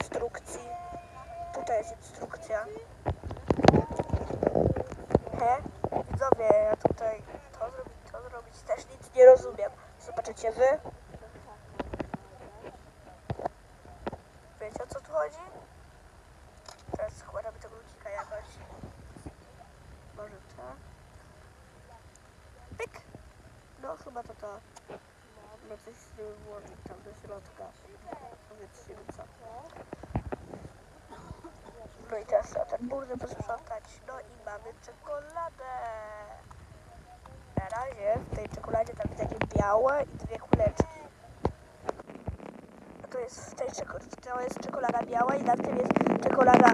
instrukcji. Tutaj jest instrukcja. He, widzowie, ja tutaj to zrobić, to zrobić też nic nie rozumiem. Zobaczycie wy? Wiecie o co tu chodzi? Teraz składamy tego ludzika jakoś. Może tak? Pyk! No chyba to to. No coś z tym włożyć tam do środka. No i teraz trzeba ten burdę posprzątać. No i mamy czekoladę. Na razie w tej czekoladzie tam jest takie białe i dwie kuleczki. A to jest w tej czekoladzie, to jest czekolada biała i na tym jest czekolada